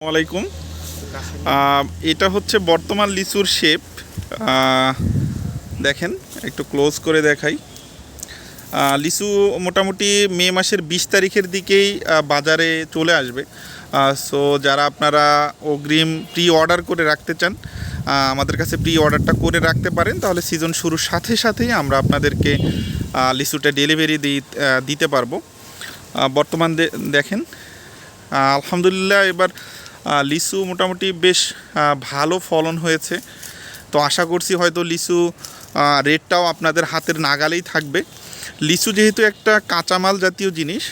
আসসালামাইকুম এটা হচ্ছে বর্তমান লিচুর শেপ। দেখেন, একটু ক্লোজ করে দেখাই। লিচু মোটামুটি মে মাসের বিশ তারিখের দিকেই বাজারে চলে আসবে। সো যারা আপনারা অগ্রিম প্রি অর্ডার করে রাখতে চান আমাদের কাছে প্রি অর্ডারটা করে রাখতে পারেন। তাহলে সিজন শুরুর সাথে সাথেই আমরা আপনাদেরকে লিচুটা ডেলিভারি দিতে পারব। বর্তমান দেখেন আলহামদুলিল্লাহ এবার লিচু মোটামুটি বেশ ভালো ফলন হয়েছে। তো আশা করছি হয়তো লিচু রেটটাও আপনাদের হাতের নাগালেই থাকবে। লিচু যেহেতু একটা কাঁচামাল জাতীয় জিনিস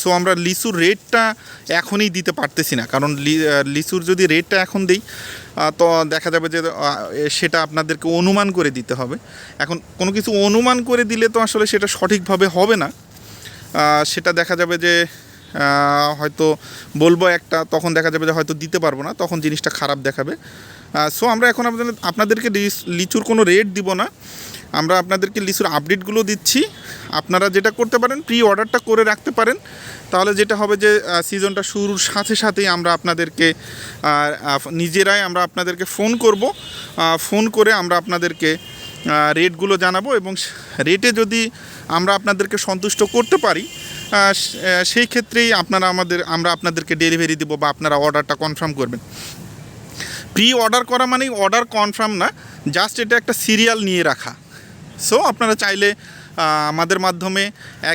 সো আমরা লিচুর রেটটা এখনই দিতে পারতেছি না। কারণ লিচুর যদি রেটটা এখন দিই তো দেখা যাবে যে সেটা আপনাদেরকে অনুমান করে দিতে হবে। এখন কোনো কিছু অনুমান করে দিলে তো আসলে সেটা সঠিকভাবে হবে না। সেটা দেখা যাবে যে হয়তো বলব একটা, তখন দেখা যাবে যে হয়তো দিতে পারব না, তখন জিনিসটা খারাপ দেখাবে। সো আমরা এখন আপনাদের, আপনাদেরকে লিচ- লিচুর কোনো রেট দিব না। আমরা আপনাদেরকে লিচুর আপডেটগুলো দিচ্ছি। আপনারা যেটা করতে পারেন প্রি অর্ডারটা করে রাখতে পারেন। তাহলে যেটা হবে যে সিজনটা শুরুর সাথে সাথেই আমরা আপনাদেরকে নিজেরাই আমরা আপনাদেরকে ফোন করব। ফোন করে আমরা আপনাদেরকে রেটগুলো জানাব এবং রেটে যদি আমরা আপনাদেরকে সন্তুষ্ট করতে পারি সেই ক্ষেত্রেই আপনারা আমাদের, আমরা আপনাদেরকে ডেলিভারি দিব বা আপনারা অর্ডারটা কনফার্ম করবেন। প্রি অর্ডার করা মানেই অর্ডার কনফার্ম না জাস্ট এটা একটা সিরিয়াল নিয়ে রাখা। সো আপনারা চাইলে আমাদের মাধ্যমে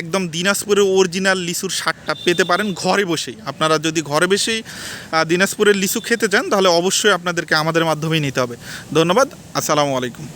একদম দিনাজপুরের অরিজিনাল লিচুর স্বাদটা পেতে পারেন ঘরে বসেই। আপনারা যদি ঘরে বসেই দিনাজপুরের লিচু খেতে চান, তাহলে অবশ্যই আপনাদেরকে আমাদের মাধ্যমেই নিতে হবে। ধন্যবাদ, আসসালামু আলাইকুম।